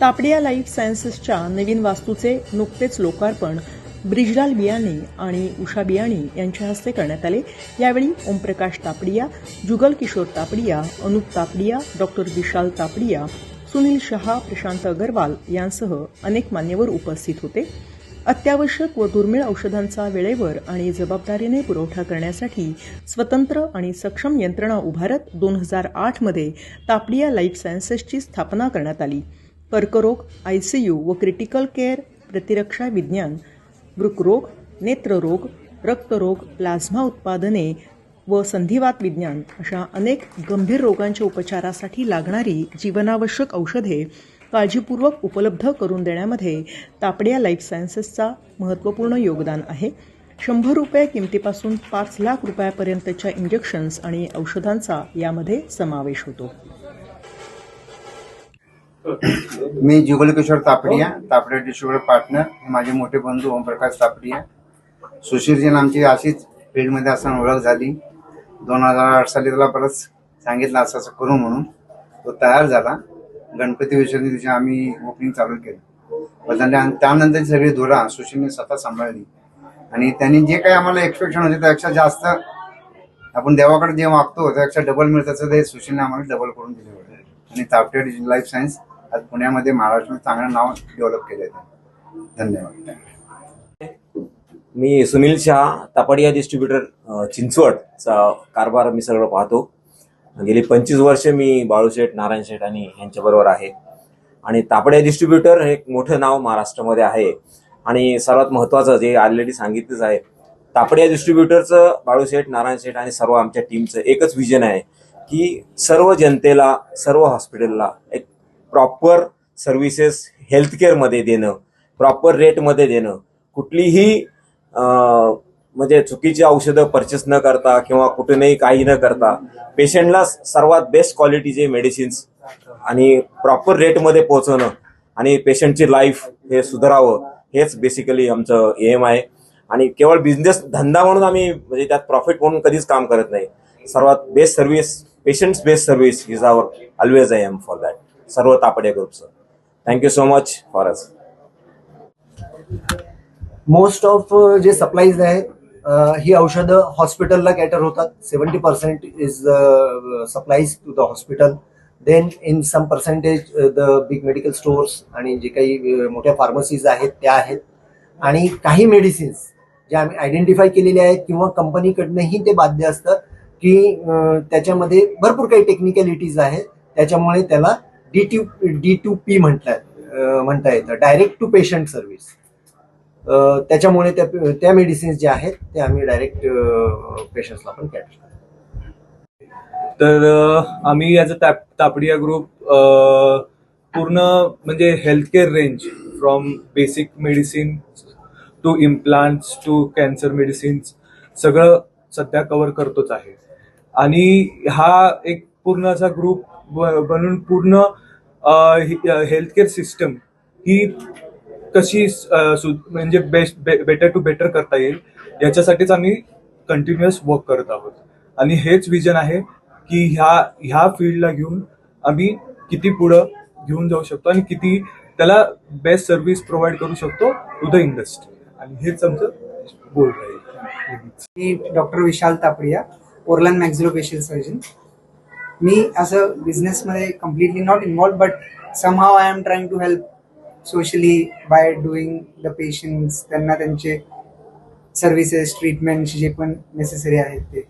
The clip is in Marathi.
तापडिया लाईफ सायन्सेसच्या नवीन वास्तूचे नुकतेच लोकार्पण ब्रिजलाल बियाणे आणि उषा बियाणे यांच्या हस्ते करण्यात आले. यावेळी ओमप्रकाश तापडिया जुगल किशोर तापडिया अनुप तापडिया डॉक्टर विशाल तापडिया सुनील शहा प्रशांत अगरवाल यांसह अनेक मान्यवर उपस्थित होते. अत्यावश्यक व दुर्मिळ औषधांचा वेळेवर आणि जबाबदारीने पुरवठा करण्यासाठी स्वतंत्र आणि सक्षम यंत्रणा उभारत दोन हजार आठमध्ये तापडिया लाईफ सायन्सेसची स्थापना करण्यात आली. कर्करोग आयसीयू व क्रिटिकल केअर प्रतिरक्षा विज्ञान वृकरोग नेत्ररोग रक्तरोग प्लाझ्मा उत्पादने व संधिवात विज्ञान अशा अनेक गंभीर रोगांच्या उपचारासाठी लागणारी जीवनावश्यक औषधे काळजीपूर्वक उपलब्ध करून देण्यामध्ये तापडिया लाईफ सायन्सेसचा महत्त्वपूर्ण योगदान आहे. शंभर रुपये किमतीपासून पाच लाख रुपयापर्यंतच्या इंजेक्शन्स आणि औषधांचा यामध्ये समावेश होतो. मी जुगलकिशोर तापडिया तापडिया डिस्ट्रीब्युटर पार्टनर माझे मोठे बंधू ओमप्रकाश तापडिया. सुशीलजीन आमची अशीच फील्डमध्ये असताना ओळख झाली. दोन हजार आठ साली त्याला परत सांगितलं असं असं करू म्हणून. तो तयार झाला. गणपती विसर्जन दिवशी आम्ही ओपनिंग चालू केलं. पण त्याने- सगळी धुरा सुशीलने स्वतः सांभाळली. आणि त्यांनी जे काही आम्हाला एक्सपेक्शन होते त्यापेक्षा जास्त आपण देवाकडे जे मागतो त्यापेक्षा डबल मिळतं ते सुशीलने आम्हाला डबल करून दिले होते. आणि तापटे लाईफ सायन्स आज पुण्यामध्ये महाराष्ट्रामध्ये चांगलं नाव डेव्हलप केलं आहे धन्यवाद. मी सुनील शहा तापडिया डिस्ट्रीब्युटर चिंचवडचा कारभार मी सगळं पाहतो. गेली पंचवीस वर्ष मी बाळूशेठ नारायण शेठ आणि यांच्याबरोबर आहे. आणि तापडिया डिस्ट्रीब्युटर हे एक मोठं नाव महाराष्ट्रामध्ये आहे. आणि सर्वात महत्त्वाचं जे ऑलरेडी सांगितलंच आहे तापडिया डिस्ट्रीब्युटरचं बाळूशेठ नारायण शेठ आणि सर्व आमच्या टीमचं एकच विजन आहे की सर्व जनतेला सर्व हॉस्पिटलला एक प्रॉपर सर्व्हिसेस हेल्थकेअरमध्ये देणं प्रॉपर रेटमध्ये देणं. कुठलीही म्हणजे चुकीची औषधं परचेस न करता किंवा कुठूनही काही न करता पेशंटला सर्वात बेस्ट क्वालिटीचे मेडिसिन्स आणि प्रॉपर रेटमध्ये पोहोचवणं आणि पेशंटची लाईफ हे सुधारावं हेच बेसिकली आमचं एम आहे. आणि केवळ बिझनेस धंदा म्हणून आम्ही म्हणजे त्यात प्रॉफिट म्हणून कधीच काम करत नाही. सर्वात best service patients best service is our always I M for that सर्व तापडे ग्रुपचं. Thank you so much for us most of जे सप्लाईज आहेत uh, ही औषधं हॉस्पिटलला कॅटर होतात. Seventy percent is supplies to the hospital then in some percentage the big medical stores आणि जे काही uh, मोठ्या फार्मसीज आहेत त्या आहेत. आणि काही मेडिसिन्स जे आम्ही आयडेंटिफाय केलेले आहेत किंवा कंपनीकडनंही ते बाध्य असतं की uh, त्याच्यामध्ये भरपूर काही टेक्निकॅलिटीज आहेत त्याच्यामुळे त्याला D to D to P म्हणतात म्हणता येतं. डायरेक्ट टू पेशंट सर्व्हिस त्याच्यामुळे त्या त्या मेडिसिन्स ज्या आहेत ते आम्ही डायरेक्ट पेशंट्सला पण कॅटर करतो. तर आम्ही ॲज अ तापडिया ग्रुप पूर्ण म्हणजे healthcare range from basic medicine to implants to cancer medicines सगळं सध्या कव्हर करतोच आहे. आणि हा एक पूर्ण असा ग्रुप बनून पूर्ण हेल्थकेअर सिस्टम ही कशी सु- म्हणजे बेस्ट बेटर टू बेटर करता येईल याच्यासाठीच आम्ही कंटिन्युअस वर्क करत आहोत. आणि हेच विजन आहे की ह्या ह्या फील्डला घेऊन आम्ही किती पुढं घेऊन जाऊ शकतो आणि किती त्याला बेस्ट सर्व्हिस प्रोव्हाइड करू शकतो टू द इंडस्ट्री आणि हेच आमचं बोल राहील मी doctor Vishal Tapadia oral maxillofacial surgeon मी असं बिझनेसमध्ये completely not involved but some how I M trying to help socially by doing the patients त्यांना त्यांचे सर्व्हिसेस ट्रीटमेंट जे पण नेसेसरी आहेत ते.